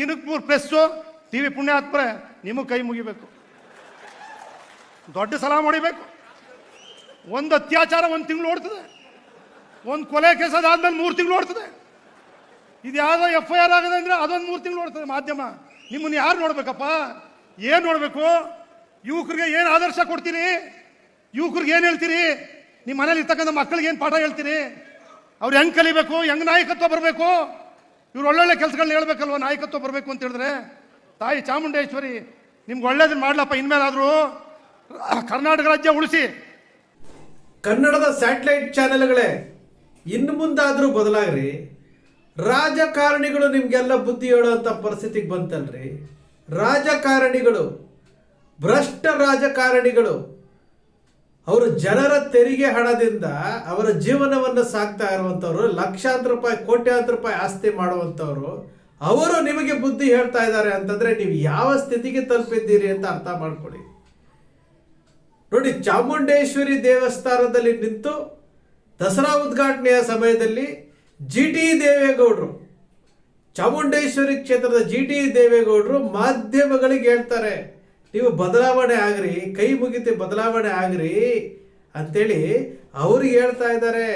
ದಿನಕ್ಕೆ ಮೂರು press, T V ಪುಣ್ಯ ಪುಣ್ಯಾತ್ಮರೆ ನಿಮಗೆ ಕೈ ಮುಗಿಬೇಕು. ದೊಡ್ಡ ಸಲ ಮಾಡಿಬೇಕು ಒಂದು ಅತ್ಯಾಚಾರ ಒಂದು ತಿಂಗಳು ಓಡ್ತದೆ. ಒಂದು ಕೊಲೆ ಕೆಲಸ ಅದಾದ್ಮೇಲೆ ಮೂರು ತಿಂಗಳು ಓಡ್ತದೆ. ಇದು ಯಾವುದೋ ಎಫ್ ಐ ಆರ್ ಆಗದೆ ಅಂದರೆ ಅದೊಂದು ಮೂರು ತಿಂಗಳು ಓಡ್ತದೆ ಮಾಧ್ಯಮ. ನಿಮ್ಮನ್ನು ಯಾರು ನೋಡ್ಬೇಕಪ್ಪ? ಏನು ನೋಡಬೇಕು? ಯುವಕರಿಗೆ ಏನು ಆದರ್ಶ ಕೊಡ್ತೀರಿ? ಯುವಕರಿಗೆ ಏನು ಹೇಳ್ತೀರಿ? ನಿಮ್ಮ ಮನೇಲಿ ಇರ್ತಕ್ಕಂಥ ಮಕ್ಕಳಿಗೆ ಏನು ಪಾಠ ಹೇಳ್ತೀರಿ? ಅವ್ರು ಹೆಂಗೆ ಕಲಿಬೇಕು? ಹೆಂಗ್ ನಾಯಕತ್ವ ಬರಬೇಕು? ಇವ್ರು ಒಳ್ಳೊಳ್ಳೆ ಕೆಲಸಗಳನ್ನ ಹೇಳ್ಬೇಕಲ್ವ, ನಾಯಕತ್ವ ಬರಬೇಕು ಅಂತ ಹೇಳಿದ್ರೆ? ತಾಯಿ ಚಾಮುಂಡೇಶ್ವರಿ, ನಿಮ್ಗೆ ಒಳ್ಳೇದನ್ನ ಮಾಡ್ಲಪ್ಪ, ಇನ್ಮೇಲಾದರೂ ಕರ್ನಾಟಕ ರಾಜ್ಯ ಉಳಿಸಿ. ಕನ್ನಡದ ಸ್ಯಾಟಲೈಟ್ ಚಾನೆಲ್ಗಳೇ ಇನ್ನು ಮುಂದಾದರೂ ಬದಲಾಗ್ರಿ. ರಾಜಕಾರಣಿಗಳು ನಿಮಗೆಲ್ಲ ಬುದ್ಧಿ ಹೇಳುವಂಥ ಪರಿಸ್ಥಿತಿಗೆ ಬಂತಲ್ರಿ. ರಾಜಕಾರಣಿಗಳು, ಭ್ರಷ್ಟ ರಾಜಕಾರಣಿಗಳು ಅವರು ಜನರ ತೆರಿಗೆ ಹಣದಿಂದ ಅವರ ಜೀವನವನ್ನು ಸಾಕ್ತಾ ಇರುವಂಥವ್ರು, ಲಕ್ಷಾಂತರ ರೂಪಾಯಿ, ಕೋಟ್ಯಾಂತರ ರೂಪಾಯಿ ಆಸ್ತಿ ಮಾಡುವಂಥವ್ರು, ಅವರು ನಿಮಗೆ ಬುದ್ಧಿ ಹೇಳ್ತಾ ಇದ್ದಾರೆ ಅಂತಂದ್ರೆ ನೀವು ಯಾವ ಸ್ಥಿತಿಗೆ ತಲುಪಿದ್ದೀರಿ ಅಂತ ಅರ್ಥ ಮಾಡ್ಕೊಳ್ಳಿ. ನೋಡಿ, ಚಾಮುಂಡೇಶ್ವರಿ ದೇವಸ್ಥಾನದಲ್ಲಿ ನಿಂತು ದಸರಾ ಉದ್ಘಾಟನೆಯ ಸಮಯದಲ್ಲಿ ಜಿ ಟಿ ದೇವೇಗೌಡರು, ಚಾಮುಂಡೇಶ್ವರಿ ಕ್ಷೇತ್ರದ ಜಿ ಟಿ ದೇವೇಗೌಡರು ಮಾಧ್ಯಮಗಳಿಗೆ ಹೇಳ್ತಾರೆ ನೀವು ಬದಲಾವಣೆ ಆಗ್ರಿ, ಕೈ ಮುಗಿತಿ ಬದಲಾವಣೆ ಆಗ್ರಿ ಅಂತೇಳಿ ಅವ್ರಿಗೆ ಹೇಳ್ತಾ ಇದ್ದಾರೆ.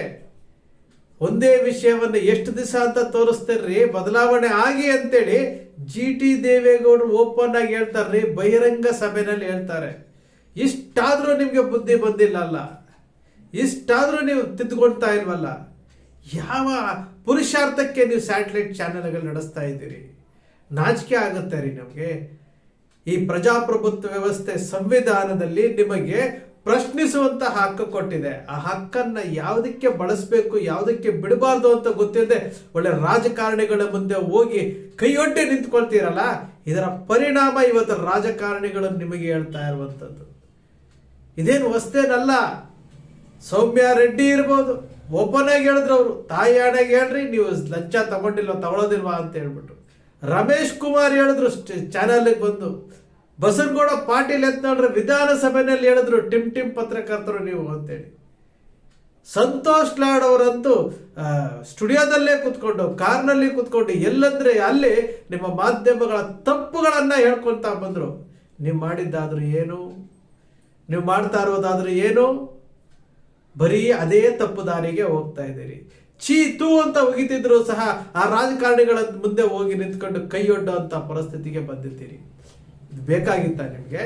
ಒಂದೇ ವಿಷಯವನ್ನು ಎಷ್ಟು ದಿವಸ ಅಂತ ತೋರಿಸ್ತೀರ್ರಿ, ಬದಲಾವಣೆ ಆಗಿ ಅಂತೇಳಿ ಜಿ ಟಿ ದೇವೇಗೌಡರು ಓಪನ್ ಆಗಿ ಹೇಳ್ತಾರ್ರಿ, ಬಹಿರಂಗ ಸಭೆನಲ್ಲಿ ಹೇಳ್ತಾರೆ. ಇಷ್ಟಾದರೂ ನಿಮಗೆ ಬುದ್ಧಿ ಬಂದಿಲ್ಲ ಅಲ್ಲ. ಇಷ್ಟಾದ್ರೂ ನೀವು ತಿದ್ದುಕೊಳ್ತಾ ಇಲ್ವಲ್ಲ. ಯಾವ ಪುರುಷಾರ್ಥಕ್ಕೆ ನೀವು ಸ್ಯಾಟಲೈಟ್ ಚಾನೆಲ್ಗಳು ನಡೆಸ್ತಾ ಇದ್ದೀರಿ? ನಾಚಿಕೆ ಆಗುತ್ತೆ ರೀ ನಮಗೆ. ಈ ಪ್ರಜಾಪ್ರಭುತ್ವ ವ್ಯವಸ್ಥೆ ಸಂವಿಧಾನದಲ್ಲಿ ನಿಮಗೆ ಪ್ರಶ್ನಿಸುವಂತ ಹಕ್ಕು ಕೊಟ್ಟಿದೆ. ಆ ಹಕ್ಕನ್ನ ಯಾವುದಕ್ಕೆ ಬಳಸಬೇಕು, ಯಾವುದಕ್ಕೆ ಬಿಡಬಾರ್ದು ಅಂತ ಗೊತ್ತಿದೆ ಒಳ್ಳೆ ರಾಜಕಾರಣಿಗಳ ಮುಂದೆ ಹೋಗಿ ಕೈಯೊಡ್ಡೆ ನಿಂತ್ಕೊಳ್ತೀರಲ್ಲ? ಇದರ ಪರಿಣಾಮ ಇವತ್ತು ರಾಜಕಾರಣಿಗಳು ನಿಮಗೆ ಹೇಳ್ತಾ ಇರುವಂಥದ್ದು ಇದೇನು ಹೊಸ್ತೇನಲ್ಲ? ಸೌಮ್ಯ ರೆಡ್ಡಿ ಇರ್ಬೋದು. ಓಪನ್ ಆಗಿ ಹೇಳಿದ್ರು ಅವರು. ತಾಯಿ ಆಡಾಗಿ ಹೇಳ್ರಿ, ನೀವು ಲಂಚ ತಗೊಂಡಿಲ್ವ, ತಗೊಳೋದಿಲ್ವಾ ಅಂತ ಹೇಳ್ಬಿಟ್ಟು. ರಮೇಶ್ ಕುಮಾರ್ ಹೇಳಿದ್ರು ಚಾನಲ್ಗೆ ಬಂದು. ಬಸನಗೌಡ ಪಾಟೀಲ್ ಎತ್ ನೋಡ್ರಿ ವಿಧಾನಸಭೆಯಲ್ಲಿ ಹೇಳಿದ್ರು, ಟಿಮ್ ಟಿಮ್ ಪತ್ರಕರ್ತರು ನೀವು ಅಂತೇಳಿ. ಸಂತೋಷ್ ಲಾಡ್ ಅವರಂತೂ ಸ್ಟುಡಿಯೋದಲ್ಲೇ ಕುತ್ಕೊಂಡು, ಕಾರ್ನಲ್ಲಿ ಕುತ್ಕೊಂಡು ಎಲ್ಲಂದ್ರೆ ಅಲ್ಲಿ ನಿಮ್ಮ ಮಾಧ್ಯಮಗಳ ತಪ್ಪುಗಳನ್ನ ಹೇಳ್ಕೊಂತ ಬಂದ್ರು. ನೀವು ಮಾಡಿದ್ದಾದ್ರೂ ಏನು? ನೀವು ಮಾಡ್ತಾ ಇರೋದಾದ್ರೂ ಏನು? ಬರೀ ಅದೇ ತಪ್ಪು ದಾರಿಗೆ ಹೋಗ್ತಾ ಇದ್ದೀರಿ. ಚೀ ತೂ ಅಂತ ಒಗಿತಿದ್ರು ಸಹ ಆ ರಾಜಕಾರಣಿಗಳ ಮುಂದೆ ಹೋಗಿ ನಿಂತ್ಕೊಂಡು ಕೈಯೊಡ್ಡುವಂತ ಪರಿಸ್ಥಿತಿಗೆ ಬಂದಿದ್ದೀರಿ. ಇದು ಬೇಕಾಗಿತ್ತ ನಿಮಗೆ?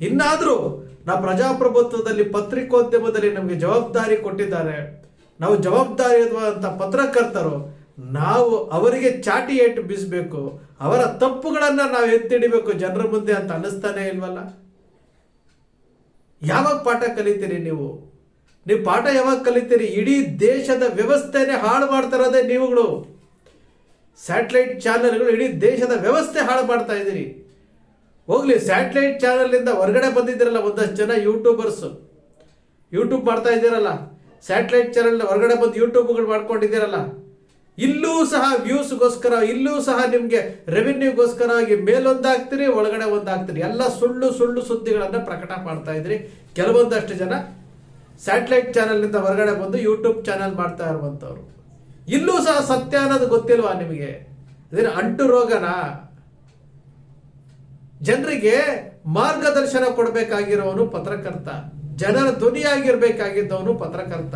ಇನ್ನಾದರೂ ನಾ ಪ್ರಜಾಪ್ರಭುತ್ವದಲ್ಲಿ ಪತ್ರಿಕೋದ್ಯಮದಲ್ಲಿ ನಮಗೆ ಜವಾಬ್ದಾರಿ ಕೊಟ್ಟಿದ್ದಾರೆ. ನಾವು ಜವಾಬ್ದಾರಿ ಅಂತ ಪತ್ರಕರ್ತರು, ನಾವು ಅವರಿಗೆ ಚಾಟಿ ಏಟು ಬೀಸಬೇಕು. ಅವರ ತಪ್ಪುಗಳನ್ನ ನಾವು ಎತ್ತಿಡಿಬೇಕು. ಜನರ ಮುಂದೆ ಅಂತ ಅನ್ನಿಸ್ತಾನೆ ಇಲ್ವಲ್ಲ? ಯಾವಾಗ ಪಾಠ ಕಲಿತೀರಿ ನೀವು? ನೀವು ಪಾಠ ಯಾವಾಗ ಕಲಿತೀರಿ? ಇಡೀ ದೇಶದ ವ್ಯವಸ್ಥೆನೇ ಹಾಳು ಮಾಡ್ತಾರದೇ ನೀವುಗಳು. ಸ್ಯಾಟಲೈಟ್ ಚಾನೆಲ್ಗಳು ಇಡೀ ದೇಶದ ವ್ಯವಸ್ಥೆ ಹಾಳು ಮಾಡ್ತಾ ಇದ್ದೀರಿ. ಹೋಗ್ಲಿ ಸ್ಯಾಟಲೈಟ್ ಚಾನೆಲ್ನಿಂದ ಹೊರಗಡೆ ಬಂದಿದ್ದೀರಲ್ಲ ಒಂದಷ್ಟು ಜನ ಯೂಟ್ಯೂಬರ್ಸ್ ಯೂಟ್ಯೂಬ್ ಮಾಡ್ತಾ ಇದ್ದೀರಲ್ಲ. ಸ್ಯಾಟಲೈಟ್ ಚಾನಲ್ ಹೊರಗಡೆ ಬಂದು ಯೂಟ್ಯೂಬ್ಗಳು ಮಾಡ್ಕೊಂಡಿದ್ದೀರಲ್ಲ. ಇಲ್ಲೂ ಸಹ ವ್ಯೂಸ್ಗೋಸ್ಕರ ಇಲ್ಲೂ ಸಹ ನಿಮಗೆ ರೆವಿನ್ಯೂಗೋಸ್ಕರವಾಗಿ ಮೇಲೊಂದಾಗ್ತೀರಿ, ಒಳಗಡೆ ಒಂದಾಗ್ತೀರಿ. ಎಲ್ಲ ಸುಳ್ಳು ಸುಳ್ಳು ಸುದ್ದಿಗಳನ್ನು ಪ್ರಕಟ ಮಾಡ್ತಾ ಇದ್ರಿ ಕೆಲವೊಂದಷ್ಟು ಜನ ಸ್ಯಾಟಲೈಟ್ ಚಾನೆಲ್ನಿಂದ ಹೊರಗಡೆ ಬಂದು ಯೂಟ್ಯೂಬ್ ಚಾನೆಲ್ ಮಾಡ್ತಾ ಇರುವಂಥವ್ರು. ಇಲ್ಲೂ ಸಹ ಸತ್ಯ ಅನ್ನೋದು ಗೊತ್ತಿಲ್ವಾ ನಿಮಗೆ? ಇದೇನು ಅಂಟು ರೋಗನ? ಜನರಿಗೆ ಮಾರ್ಗದರ್ಶನ ಕೊಡಬೇಕಾಗಿರೋನು ಪತ್ರಕರ್ತ. ಜನರ ಧ್ವನಿಯಾಗಿರ್ಬೇಕಾಗಿದ್ದವನು ಪತ್ರಕರ್ತ.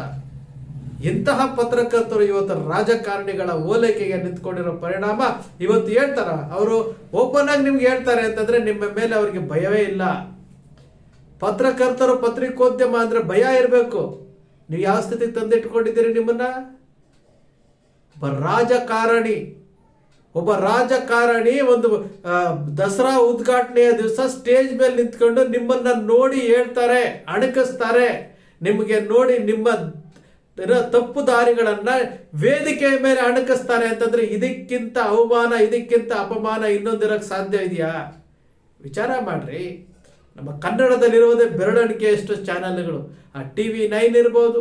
ಇಂತಹ ಪತ್ರಕರ್ತರು ಇವತ್ತು ರಾಜಕಾರಣಿಗಳ ಓಲೈಕೆಗೆ ನಿಂತ್ಕೊಂಡಿರೋ ಪರಿಣಾಮ ಇವತ್ತು ಹೇಳ್ತಾರ? ಅವರು ಓಪನ್ ಆಗಿ ನಿಮ್ಗೆ ಹೇಳ್ತಾರೆ ಅಂತಂದ್ರೆ ನಿಮ್ಮ ಮೇಲೆ ಅವರಿಗೆ ಭಯವೇ ಇಲ್ಲ. ಪತ್ರಕರ್ತರು ಪತ್ರಿಕೋದ್ಯಮ ಅಂದ್ರೆ ಭಯ ಇರಬೇಕು. ನೀವು ಯಾವ ಸ್ಥಿತಿಗೆ ತಂದಿಟ್ಕೊಂಡಿದ್ದೀರಿ ನಿಮ್ಮನ್ನ? ಒಬ್ಬ ರಾಜಕಾರಣಿ. ಒಬ್ಬ ರಾಜಕಾರಣಿ ಒಂದು ದಸರಾ ಉದ್ಘಾಟನೆಯ ದಿವಸ ಸ್ಟೇಜ್ ಮೇಲೆ ನಿಂತ್ಕೊಂಡು ನಿಮ್ಮನ್ನ ನೋಡಿ ಹೇಳ್ತಾರೆ, ಅಣಕಿಸ್ತಾರೆ. ನಿಮಗೆ ನೋಡಿ ನಿಮ್ಮ ತಪ್ಪು ದಾರಿಗಳನ್ನ ವೇದಿಕೆಯ ಮೇಲೆ ಅಣಕಿಸ್ತಾರೆ ಅಂತಂದ್ರೆ ಇದಕ್ಕಿಂತ ಅವಮಾನ, ಇದಕ್ಕಿಂತ ಅಪಮಾನ ಇನ್ನೊಂದಿರಕ್ಕೆ ಸಾಧ್ಯ ಇದೆಯಾ? ವಿಚಾರ ಮಾಡ್ರಿ. ನಮ್ಮ ಕನ್ನಡದಲ್ಲಿರುವುದೇ ಬೆರಳಿಕೆಯಷ್ಟು ಚಾನೆಲ್ಗಳು. ಆ ಟಿ ವಿ ನೈನ್ ಇರ್ಬೋದು,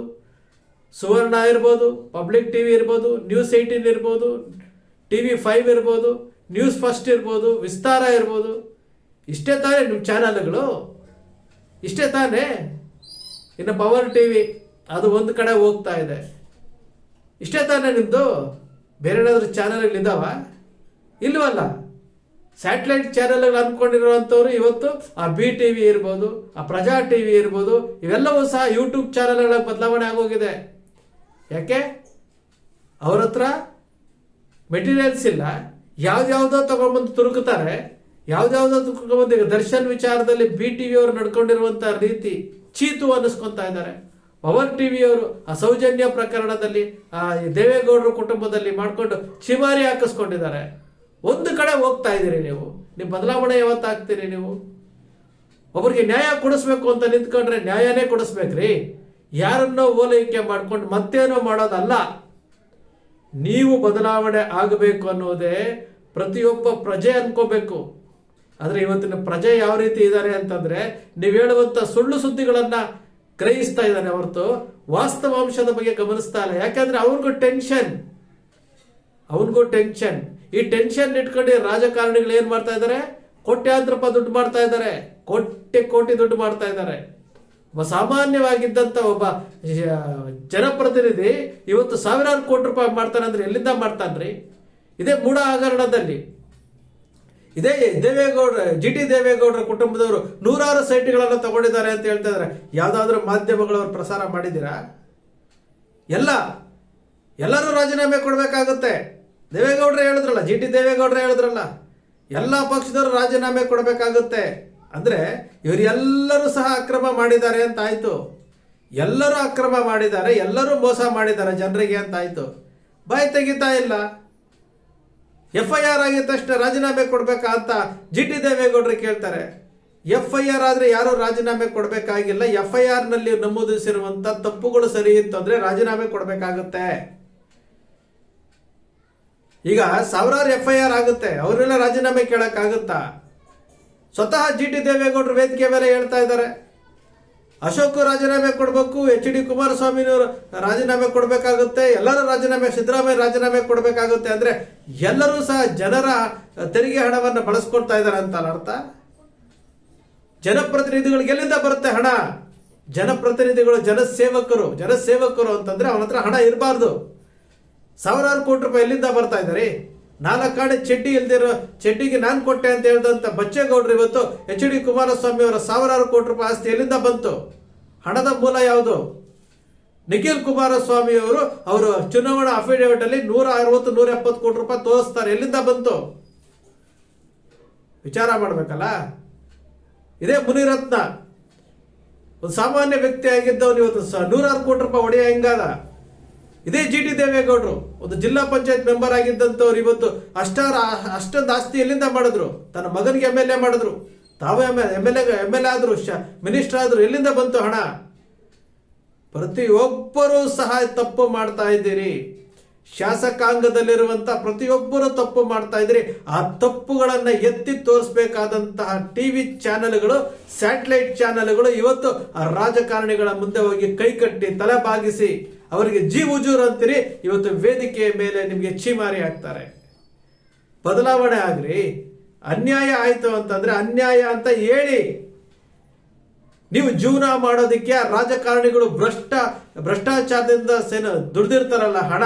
ಸುವರ್ಣ ಇರ್ಬೋದು, ಪಬ್ಲಿಕ್ ಟಿ ವಿ ಇರ್ಬೋದು, ನ್ಯೂಸ್ ಏಯ್ಟೀನ್ ಇರ್ಬೋದು ಟಿ ವಿ ಫೈವ್ ಇರ್ಬೋದು, ನ್ಯೂಸ್ ಫಸ್ಟ್ ಇರ್ಬೋದು, ವಿಸ್ತಾರ ಇರ್ಬೋದು. ಇಷ್ಟೇ ತಾನೇ ನಿಮ್ಮ ಚಾನಲ್ಗಳು? ಇಷ್ಟೇ ತಾನೇ? ಇನ್ನು ಪವರ್ ಟಿ ವಿ ಅದು ಒಂದು ಕಡೆ ಹೋಗ್ತಾ ಇದೆ. ಇಷ್ಟೇ ತಾನೇ ನಿಮ್ಮದು ಬೇರೆ ಏನಾದರೂ ಚಾನಲ್ಗಳಿದ್ದಾವ? ಇಲ್ವಲ್ಲ? ಸ್ಯಾಟಲೈಟ್ ಚಾನೆಲ್ಗಳು ಅನ್ಕೊಂಡಿರುವಂಥವ್ರು ಇವತ್ತು ಆ ಬಿ ಟಿ ವಿ ಇರ್ಬೋದು, ಆ ಪ್ರಜಾ ಟಿ ವಿ ಇರ್ಬೋದು, ಇವೆಲ್ಲವೂ ಸಹ ಯೂಟ್ಯೂಬ್ ಚಾನೆಲ್ಗಳ ಬದಲಾವಣೆ ಆಗೋಗಿದೆ. ಯಾಕೆ? ಅವ್ರ ಹತ್ರ ಮೆಟೀರಿಯಲ್ಸ್ ಇಲ್ಲ. ಯಾವ್ದ್ಯಾವ್ದೋ ತಗೊಂಡ್ಬಂದು ತುರುಕುತ್ತಾರೆ. ಯಾವ್ದಾವುದೋ ತುರ್ಕೊಂಡ್ಬಂದು ಈಗ ದರ್ಶನ್ ವಿಚಾರದಲ್ಲಿ ಬಿ ಟಿ ವಿ ಅವರು ನಡ್ಕೊಂಡಿರುವಂಥ ರೀತಿ ಚೀತು ಅನ್ನಿಸ್ಕೊತಾ ಇದ್ದಾರೆ. ಪವರ್ ಟಿವಿ ಅವರು ಆ ಸೌಜನ್ಯ ಪ್ರಕರಣದಲ್ಲಿ, ಆ ದೇವೇಗೌಡರ ಕುಟುಂಬದಲ್ಲಿ ಮಾಡಿಕೊಂಡು ಚಿಮಾರಿ ಹಾಕಿಸ್ಕೊಂಡಿದ್ದಾರೆ. ಒಂದು ಕಡೆ ಹೋಗ್ತಾ ಇದ್ದೀರಿ ನೀವು. ನೀವು ಬದಲಾವಣೆ ಯಾವತ್ತಾಗ್ತೀರಿ ನೀವು? ಒಬ್ಬರಿಗೆ ನ್ಯಾಯ ಕೊಡಿಸ್ಬೇಕು ಅಂತ ನಿಂತ್ಕೊಂಡ್ರೆ ನ್ಯಾಯನೇ ಕೊಡಿಸ್ಬೇಕ್ರಿ. ಯಾರನ್ನೋ ಓಲೈಕೆ ಮಾಡ್ಕೊಂಡು ಮತ್ತೇನೋ ಮಾಡೋದಲ್ಲ. ನೀವು ಬದಲಾವಣೆ ಆಗಬೇಕು ಅನ್ನೋದೇ ಪ್ರತಿಯೊಬ್ಬ ಪ್ರಜೆ ಅನ್ಕೋಬೇಕು. ಆದ್ರೆ ಇವತ್ತಿನ ಪ್ರಜೆ ಯಾವ ರೀತಿ ಇದ್ದಾರೆ ಅಂತಂದ್ರೆ ನೀವು ಹೇಳುವಂತ ಸುಳ್ಳು ಸುದ್ದಿಗಳನ್ನು ಗ್ರಹಿಸ್ತಾ ಇದ್ದಾನೆ ಹೊರತು ವಾಸ್ತವಾಂಶದ ಬಗ್ಗೆ ಗಮನಿಸ್ತಾ ಇಲ್ಲ. ಯಾಕಂದ್ರೆ ಅವ್ರಿಗೂ ಟೆನ್ಷನ್ ಅವನಿಗೂ ಟೆನ್ಷನ್ ಈ ಟೆನ್ಷನ್ ಇಟ್ಕೊಂಡು ರಾಜಕಾರಣಿಗಳು ಏನ್ ಮಾಡ್ತಾ ಇದ್ದಾರೆ ಕೋಟ್ಯಾಂತರ ರೂಪಾಯಿ ದುಡ್ಡು ಮಾಡ್ತಾ ಇದ್ದಾರೆ ಕೋಟಿ ಕೋಟಿ ದುಡ್ಡು ಮಾಡ್ತಾ ಇದ್ದಾರೆ ಒಬ್ಬ ಸಾಮಾನ್ಯವಾಗಿದ್ದಂತ ಒಬ್ಬ ಜನಪ್ರತಿನಿಧಿ ಇವತ್ತು ಸಾವಿರಾರು ಕೋಟಿ ರೂಪಾಯಿ ಮಾಡ್ತಾನೆ ಅಂದ್ರೆ ಎಲ್ಲಿಂದ ಮಾಡ್ತಾನ್ರಿ? ಇದೇ ಮೂಢ ಹಗರಣದಲ್ಲಿ. ಇದೇ ದೇವೇಗೌಡ ಜಿ ಟಿ ದೇವೇಗೌಡರ ಕುಟುಂಬದವರು ನೂರಾರು ಸೈಟ್ಗಳನ್ನು ತಗೊಂಡಿದ್ದಾರೆ ಅಂತ ಹೇಳ್ತಾ ಇದ್ದಾರೆ ಯಾವ್ದಾದ್ರು ಮಾಧ್ಯಮಗಳವರು ಪ್ರಸಾರ ಮಾಡಿದ್ದೀರಾ? ಎಲ್ಲ. ಎಲ್ಲರೂ ರಾಜೀನಾಮೆ ಕೊಡಬೇಕಾಗುತ್ತೆ. ದೇವೇಗೌಡರೇ ಹೇಳಿದ್ರಲ್ಲ, ಜಿ ಟಿ ದೇವೇಗೌಡರು ಹೇಳಿದ್ರಲ್ಲ, ಎಲ್ಲ ಪಕ್ಷದವರು ರಾಜೀನಾಮೆ ಕೊಡಬೇಕಾಗುತ್ತೆ. ಅಂದ್ರೆ ಇವರೆಲ್ಲರೂ ಸಹ ಅಕ್ರಮ ಮಾಡಿದ್ದಾರೆ ಅಂತ ಆಯಿತು. ಎಲ್ಲರೂ ಅಕ್ರಮ ಮಾಡಿದ್ದಾರೆ, ಎಲ್ಲರೂ ಮೋಸ ಮಾಡಿದ್ದಾರೆ ಜನರಿಗೆ ಅಂತ ಆಯ್ತು. ಬಾಯಿ ತೆಗಿತಾ ಇಲ್ಲ. ಎಫ್ ಐ ಆರ್ ಆಗಿದ ತಕ್ಷಣ ರಾಜೀನಾಮೆ ಕೊಡಬೇಕಾ ಅಂತ ಜಿ ಟಿ ದೇವೇಗೌಡರು ಕೇಳ್ತಾರೆ. ಎಫ್ ಐ ಆರ್ ಆದ್ರೆ ಯಾರು ರಾಜೀನಾಮೆ ಕೊಡಬೇಕಾಗಿಲ್ಲ. ಎಫ್ ಐ ಆರ್ನಲ್ಲಿ ನಲ್ಲಿ ನಮೂದಿಸಿರುವಂತ ತಪ್ಪುಗಳು ಸರಿ ಇತ್ತು ಅಂದರೆ ರಾಜೀನಾಮೆ ಕೊಡಬೇಕಾಗುತ್ತೆ. ಈಗ ಸಾವಿರಾರು ಎಫ್ ಐ ಆರ್ ಆಗುತ್ತೆ. ಅವರೆಲ್ಲ ರಾಜೀನಾಮೆ ಕೇಳೋಕ್ಕಾಗುತ್ತಾ? ಸ್ವತಃ ಜಿ ಟಿ ದೇವೇಗೌಡರು ವೇದಿಕೆ ಮೇಲೆ ಹೇಳ್ತಾ ಇದ್ದಾರೆ. ಅಶೋಕ್ ರಾಜೀನಾಮೆ ಕೊಡಬೇಕು ಎಚ್ ಡಿ ಕುಮಾರಸ್ವಾಮಿನವರು ರಾಜೀನಾಮೆ ಕೊಡಬೇಕಾಗುತ್ತೆ, ಎಲ್ಲರೂ ರಾಜೀನಾಮೆ, ಸಿದ್ದರಾಮಯ್ಯ ರಾಜೀನಾಮೆ ಕೊಡಬೇಕಾಗುತ್ತೆ ಅಂದ್ರೆ ಎಲ್ಲರೂ ಸಹ ಜನರ ತೆರಿಗೆ ಹಣವನ್ನು ಬಳಸ್ಕೊಡ್ತಾ ಇದ್ದಾರೆ ಅಂತ ಅರ್ಥ? ಜನಪ್ರತಿನಿಧಿಗಳಿಗೆ ಎಲ್ಲಿಂದ ಬರುತ್ತೆ ಹಣ? ಜನಪ್ರತಿನಿಧಿಗಳು, ಜನಸೇವಕರು ಜನಸೇವಕರು ಅಂತಂದ್ರೆ ಅವನ ಹತ್ರ ಹಣ ಇರಬಾರ್ದು. ಸಾವಿರಾರು ಕೋಟಿ ರೂಪಾಯಿ ಎಲ್ಲಿಂದ ಬರ್ತಾ ಇದ್ದಾರೆ? ನಾಲ್ಕಾಣೆ ಚಡ್ಡಿ ಇಲ್ದಿರೋ ಚೆಡ್ಡಿಗೆ ನಾನು ಕೊಟ್ಟೆ ಅಂತ ಹೇಳಿದಂಥ ಬಚ್ಚೇಗೌಡರು ಇವತ್ತು ಎಚ್ ಡಿ ಕುಮಾರಸ್ವಾಮಿ ಅವರ ಸಾವಿರಾರು ಕೋಟಿ ರೂಪಾಯಿ ಆಸ್ತಿ ಎಲ್ಲಿಂದ ಬಂತು? ಹಣದ ಮೂಲ ಯಾವುದು? ನಿಖಿಲ್ ಕುಮಾರಸ್ವಾಮಿ ಅವರು ಅವರು ಚುನಾವಣಾ ಅಫಿಡೇವಿಟ್ ಅಲ್ಲಿ ನೂರ ಅರವತ್ತು, ನೂರ ಎಪ್ಪತ್ತು ಕೋಟಿ ರೂಪಾಯಿ ತೋರಿಸ್ತಾರೆ. ಎಲ್ಲಿಂದ ಬಂತು? ವಿಚಾರ ಮಾಡ್ಬೇಕಲ್ಲ? ಇದೇ ಮುನಿರತ್ನ. ಒಂದು ಸಾಮಾನ್ಯ ವ್ಯಕ್ತಿ ಆಗಿದ್ದವನು ಇವತ್ತು ನೂರಾರು ಕೋಟಿ ರೂಪಾಯಿ ಒಡೆಯ ಹೆಂಗಾದ? ಇದೇ ಜಿ ಟಿ ದೇವೇಗೌಡರು, ಒಂದು ಜಿಲ್ಲಾ ಪಂಚಾಯತ್ ಮೆಂಬರ್ ಆಗಿದ್ದಂಥವ್ರು ಇವತ್ತು ಅಷ್ಟಾರ, ಅಷ್ಟೊಂದು ಆಸ್ತಿ ಎಲ್ಲಿಂದ ಮಾಡಿದ್ರು? ತನ್ನ ಮಗನಿಗೆ ಎಂ ಎಲ್ ಎ ಮಾಡಿದ್ರು. ತಾವು M L M L A M L A ಆದ್ರು ಮಿನಿಸ್ಟರ್ ಆದ್ರು ಎಲ್ಲಿಂದ ಬಂತು ಹಣ? ಪ್ರತಿಯೊಬ್ಬರೂ ಸಹ ತಪ್ಪು ಮಾಡ್ತಾ ಇದ್ದೀರಿ. ಶಾಸಕಾಂಗದಲ್ಲಿರುವಂತ ಪ್ರತಿಯೊಬ್ಬರು ತಪ್ಪು ಮಾಡ್ತಾ ಇದ್ರಿ ಆ ತಪ್ಪುಗಳನ್ನ ಎತ್ತಿ ತೋರಿಸಬೇಕಾದಂತಹ ಟಿವಿ ಚಾನೆಲ್ಗಳು ಸ್ಯಾಟಲೈಟ್ ಚಾನೆಲ್ಗಳು ಇವತ್ತು ಆ ರಾಜಕಾರಣಿಗಳ ಮುಂದೆ ಹೋಗಿ ಕೈ ಕಟ್ಟಿ ತಲೆ ಬಾಗಿಸಿ ಅವರಿಗೆ ಜೀ ಉಜೂರ್ ಅಂತೀರಿ, ಇವತ್ತು ವೇದಿಕೆಯ ಮೇಲೆ ನಿಮಗೆ ಚೀಮಾರಿ ಹಾಕ್ತಾರೆ. ಬದಲಾವಣೆ ಆಗ್ರಿ. ಅನ್ಯಾಯ ಆಯಿತು ಅಂತಂದ್ರೆ ಅನ್ಯಾಯ ಅಂತ ಹೇಳಿ. ನೀವು ಜೀವನ ಮಾಡೋದಕ್ಕೆ ಆ ರಾಜಕಾರಣಿಗಳು ಭ್ರಷ್ಟ, ಭ್ರಷ್ಟಾಚಾರದಿಂದ ಸೇನ ದುಡ್ದಿರ್ತಾರಲ್ಲ ಹಣ,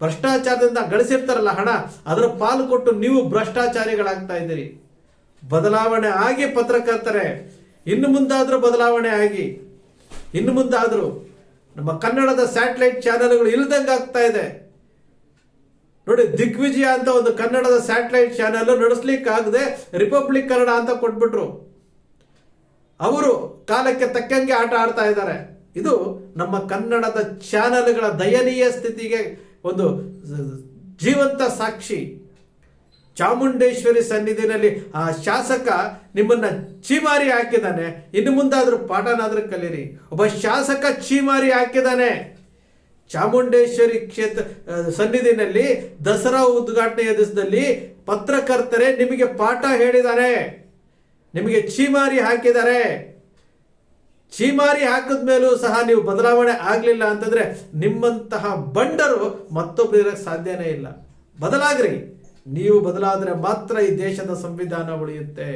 ಭ್ರಷ್ಟಾಚಾರದಿಂದ ಗಳಿಸಿರ್ತಾರಲ್ಲ ಹಣ, ಅದರ ಪಾಲು ಕೊಟ್ಟು ನೀವು ಭ್ರಷ್ಟಾಚಾರಿಗಳಾಗ್ತಾ ಇದ್ದೀರಿ. ಬದಲಾವಣೆ ಆಗಿ ಪತ್ರಕರ್ತರೆ, ಇನ್ನು ಮುಂದಾದ್ರೂ ಬದಲಾವಣೆ ಆಗಿ, ಇನ್ನು ಮುಂದಾದ್ರೂ ನಮ್ಮ ಕನ್ನಡದ ಸ್ಯಾಟಲೈಟ್ ಚಾನೆಲ್ಗಳು ಇಲ್ದಂಗೆ ಆಗ್ತಾ ಇದೆ. ನೋಡಿ, ದಿಗ್ವಿಜಯ ಅಂತ ಒಂದು ಕನ್ನಡದ ಸ್ಯಾಟಲೈಟ್ ಚಾನೆಲ್ ನಡೆಸ್ಲಿಕ್ಕಾಗದೆ ರಿಪಬ್ಲಿಕ್ ಕನ್ನಡ ಅಂತ ಕೊಟ್ಬಿಟ್ರು. ಅವರು ಕಾಲಕ್ಕೆ ತಕ್ಕಂಗೆ ಆಟ ಆಡ್ತಾ ಇದ್ದಾರೆ. ಇದು ನಮ್ಮ ಕನ್ನಡದ ಚಾನೆಲ್ಗಳ ದಯನೀಯ ಸ್ಥಿತಿಗೆ ಒಂದು ಜೀವಂತ ಸಾಕ್ಷಿ. ಚಾಮುಂಡೇಶ್ವರಿ ಸನ್ನಿಧಿನಲ್ಲಿ, ಆ, ಶಾಸಕ ನಿಮ್ಮನ್ನ ಚೀಮಾರಿ ಹಾಕಿದಾನೆ ಇನ್ನು ಮುಂದಾದ್ರೂ ಪಾಠನಾದ್ರೂ ಕಲಿಯಿರಿ ಒಬ್ಬ ಶಾಸಕ ಚೀಮಾರಿ ಹಾಕಿದಾನೆ ಚಾಮುಂಡೇಶ್ವರಿ ಕ್ಷೇತ್ರ ಸನ್ನಿಧಿನಲ್ಲಿ ದಸರಾ ಉದ್ಘಾಟನೆಯ ದಿವಸದಲ್ಲಿ ಪತ್ರಕರ್ತರೇ ನಿಮಗೆ ಪಾಠ ಹೇಳಿದ್ದಾರೆ. ನಿಮಗೆ ಚೀಮಾರಿ ಹಾಕಿದ್ದಾರೆ. ಚೀಮಾರಿ ಹಾಕಿದ ಮೇಲೂ ಸಹ ನೀವು ಬದಲಾವಣೆ ಆಗಲಿಲ್ಲ ಅಂತಂದ್ರೆ ನಿಮ್ಮಂತಹ ಬಂಡರು ಮತ್ತೊಬ್ಬರು ಇರಕ್ಕೆ ಸಾಧ್ಯನೇ ಇಲ್ಲ. ಬದಲಾಗ್ರಿ. ನೀವು ಬದಲಾದರೆ ಮಾತ್ರ ಈ ದೇಶದ ಸಂವಿಧಾನ ಉಳಿಯುತ್ತೆ.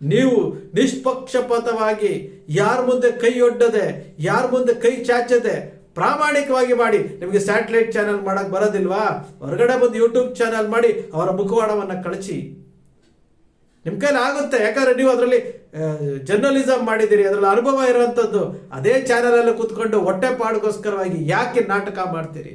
ನೀವು ನಿಷ್ಪಕ್ಷಪಾತವಾಗಿ ಯಾರ ಮುಂದೆ ಕೈ ಒಡ್ಡದೆ, ಯಾರ ಮುಂದೆ ಕೈ ಚಾಚದೆ ಪ್ರಾಮಾಣಿಕವಾಗಿ ಮಾಡಿ, ನಿಮಗೆ ಸ್ಯಾಟಲೈಟ್ ಚಾನೆಲ್ ಮಾಡಕ್ ಬರೋದಿಲ್ವಾ? ಹೊರಗಡೆ ಬಂದು ಯೂಟ್ಯೂಬ್ ಚಾನೆಲ್ ಮಾಡಿ ಅವರ ಮುಖವಾಡವನ್ನು ಕಳಿಸಿ ನಿಮ್ಮ ಕೈಲಿ ಆಗುತ್ತೆ, ಯಾಕಂದ್ರೆ ನೀವು ಅದರಲ್ಲಿ ಜರ್ನಲಿಸಮ್ ಮಾಡಿದ್ದೀರಿ, ಅದರಲ್ಲಿ ಅನುಭವ ಇರುವಂಥದ್ದು ಅದೇ ಚಾನಲಲ್ಲಿ ಕೂತ್ಕೊಂಡು ಹೊಟ್ಟೆ ಪಾಡಿಗೋಸ್ಕರವಾಗಿ ಯಾಕೆ ನಾಟಕ ಮಾಡ್ತೀರಿ?